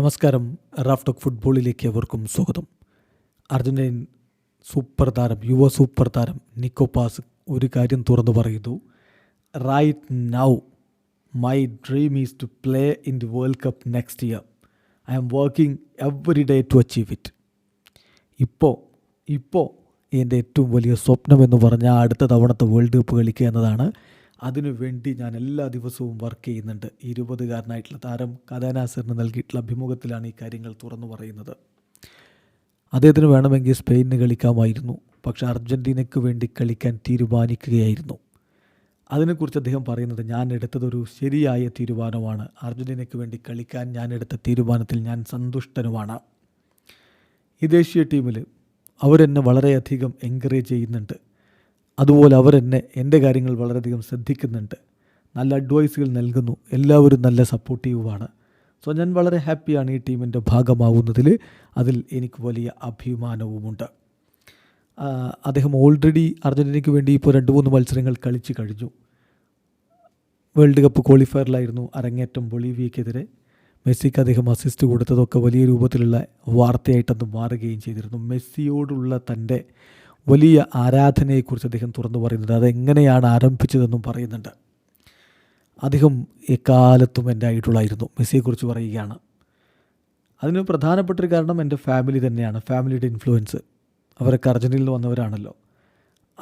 നമസ്കാരം. Raf talk ഫുട്ബോളിലേക്ക് അവർക്കും സ്വാഗതം. അർജന്റീൻ സൂപ്പർ താരം യുവ സൂപ്പർ താരം നിക്കോ പാസ് ഒരു കാര്യം തുറന്നു പറയുന്നു. Right now my dream is to play in the World Cup next year I am working every day to achieve it ഇപ്പോൾ ഇപ്പോൾ എന്റെ ഏറ്റവും വലിയ സ്വപ്നം എന്ന് പറഞ്ഞാൽ അടുത്ത തവണത്തെ വേൾഡ് കപ്പ് കളിക്കുക എന്നതാണ്. അതിനു വേണ്ടി ഞാൻ എല്ലാ ദിവസവും വർക്ക് ചെയ്യുന്നുണ്ട്. ഇരുപതുകാരനായിട്ടുള്ള താരം കഥാനാസറിന് നൽകിയിട്ടുള്ള അഭിമുഖത്തിലാണ് ഈ കാര്യങ്ങൾ തുറന്നു പറയുന്നത്. അദ്ദേഹത്തിന് വേണമെങ്കിൽ സ്പെയിനിന് കളിക്കാമായിരുന്നു. പക്ഷെ അർജന്റീനയ്ക്ക് വേണ്ടി കളിക്കാൻ തീരുമാനിക്കുകയായിരുന്നു. അതിനെക്കുറിച്ച് അദ്ദേഹം പറയുന്നത് ഞാൻ എടുത്തതൊരു ശരിയായ തീരുമാനമാണ്. അർജന്റീനയ്ക്ക് വേണ്ടി കളിക്കാൻ ഞാൻ എടുത്ത തീരുമാനത്തിൽ ഞാൻ സന്തുഷ്ടനുമാണ്. ഈ ദേശീയ ടീമിൽ അവരെന്നെ വളരെയധികം എൻകറേജ് ചെയ്യുന്നുണ്ട്. അതുപോലെ അവർ എന്നെ എന്റെ കാര്യങ്ങൾ വളരെയധികം ശ്രദ്ധിക്കുന്നുണ്ട്. നല്ല അഡ്വൈസുകൾ നൽകുന്നു. എല്ലാവരും നല്ല സപ്പോർട്ടീവുമാണ് സോ ഞാൻ വളരെ ഹാപ്പിയാണ് ഈ ടീമിന്റെ ഭാഗമാവുന്നതിൽ. അതിൽ എനിക്ക് വലിയ അഭിമാനവുമുണ്ട്. അദ്ദേഹം ഓൾറെഡി അർജന്റീനയ്ക്ക് വേണ്ടി ഇപ്പോൾ രണ്ട് മൂന്ന് മത്സരങ്ങൾ കളിച്ച് കഴിഞ്ഞു. വേൾഡ് കപ്പ് ക്വാളിഫയറിലായിരുന്നു അരങ്ങേറ്റം ബൊളീവിയക്കെതിരെ. മെസ്സിക്ക് അദ്ദേഹം അസിസ്റ്റ് കൊടുത്തതൊക്കെ വലിയ രൂപത്തിലുള്ള വാർത്തയായിട്ടത് മാറുകയും ചെയ്തിരുന്നു. മെസ്സിയോടുള്ള തന്റെ വലിയ ആരാധനയെക്കുറിച്ച് അദ്ദേഹം തുറന്നു പറയുന്നുണ്ട്. അതെങ്ങനെയാണ് ആരംഭിച്ചതെന്നും പറയുന്നുണ്ട്. അദ്ദേഹം എക്കാലത്തും എന്റെ ആയിട്ടുള്ളായിരുന്നു മെസ്സിയെക്കുറിച്ച് പറയുകയാണ്. അതിന് പ്രധാനപ്പെട്ടൊരു കാരണം എന്റെ ഫാമിലി തന്നെയാണ്. ഫാമിലിയുടെ ഇൻഫ്ലുവൻസ്. അവരൊക്കെ നിന്ന് വന്നവരാണല്ലോ.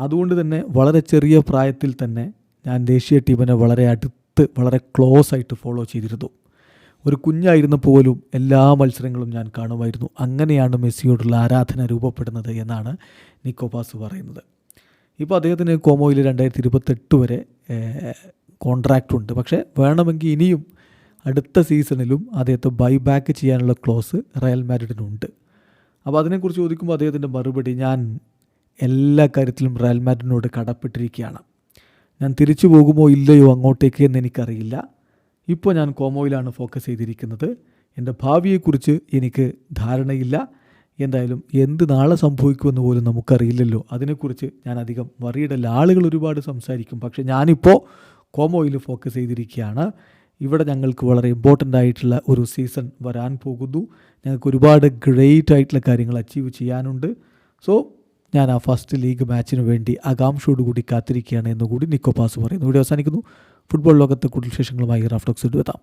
അതുകൊണ്ട് തന്നെ വളരെ ചെറിയ പ്രായത്തിൽ തന്നെ ഞാൻ ദേശീയ ടീമിനെ വളരെ അടുത്ത് വളരെ ക്ലോസ് ആയിട്ട് ഫോളോ ചെയ്തിരുന്നു. ഒരു കുഞ്ഞായിരുന്നു പോലും എല്ലാ മത്സരങ്ങളും ഞാൻ കാണുമായിരുന്നു. അങ്ങനെയാണ് മെസ്സിയോടുള്ള ആരാധന രൂപപ്പെടുന്നത് എന്നാണ് നിക്കോപാസ് പറയുന്നത്. ഇപ്പോൾ അദ്ദേഹത്തിന് കോമോയിൽ രണ്ടായിരത്തി ഇരുപത്തെട്ട് വരെ കോൺട്രാക്റ്റ് ഉണ്ട്. പക്ഷേ വേണമെങ്കിൽ ഇനിയും അടുത്ത സീസണിലും അദ്ദേഹത്തെ ബൈബാക്ക് ചെയ്യാനുള്ള ക്ലോസ് റയൽ മാഡ്രിഡിനുണ്ട്. അപ്പോൾ അതിനെക്കുറിച്ച് ചോദിക്കുമ്പോൾ അദ്ദേഹത്തിന്റെ മറുപടി ഞാൻ എല്ലാ കാര്യത്തിലും റയൽ മാഡ്രിഡിനോട് കടപ്പെട്ടിരിക്കുകയാണ്. ഞാൻ തിരിച്ചു പോകുമോ ഇല്ലയോ അങ്ങോട്ടേക്ക് എന്ന് എനിക്കറിയില്ല. ഇപ്പോൾ ഞാൻ കോമോയിലാണ് ഫോക്കസ് ചെയ്തിരിക്കുന്നത്. എന്റെ ഭാവിയെക്കുറിച്ച് എനിക്ക് ധാരണയില്ല. എന്തായാലും എന്ത് നാളെ സംഭവിക്കുമെന്ന് പോലും നമുക്കറിയില്ലല്ലോ. അതിനെക്കുറിച്ച് ഞാൻ അധികം വറിയിടല്ല ആളുകൾ ഒരുപാട് സംസാരിക്കും. പക്ഷേ ഞാനിപ്പോൾ കോമോയിൽ ഫോക്കസ് ചെയ്തിരിക്കുകയാണ്. ഇവിടെ ഞങ്ങൾക്ക് വളരെ ഇമ്പോർട്ടന്റ് ആയിട്ടുള്ള ഒരു സീസൺ വരാൻ പോകുന്നു. ഞങ്ങൾക്ക് ഒരുപാട് ഗ്രേറ്റ് ആയിട്ടുള്ള കാര്യങ്ങൾ അച്ചീവ് ചെയ്യാനുണ്ട്. സോ ഞാൻ ആ ഫസ്റ്റ് ലീഗ് മാച്ചിന് വേണ്ടി ആകാംക്ഷയോടുകൂടി കാത്തിരിക്കുകയാണ് എന്നുകൂടി നിക്കോ പാസ് പറയുന്നു. ഇവിടെ അവസാനിക്കുന്നു. ഫുട്ബോൾ ലോകത്തെ കൂടുതൽ വിശേഷങ്ങളുമായി റാഫ്റ്റോക്സ് എത്താം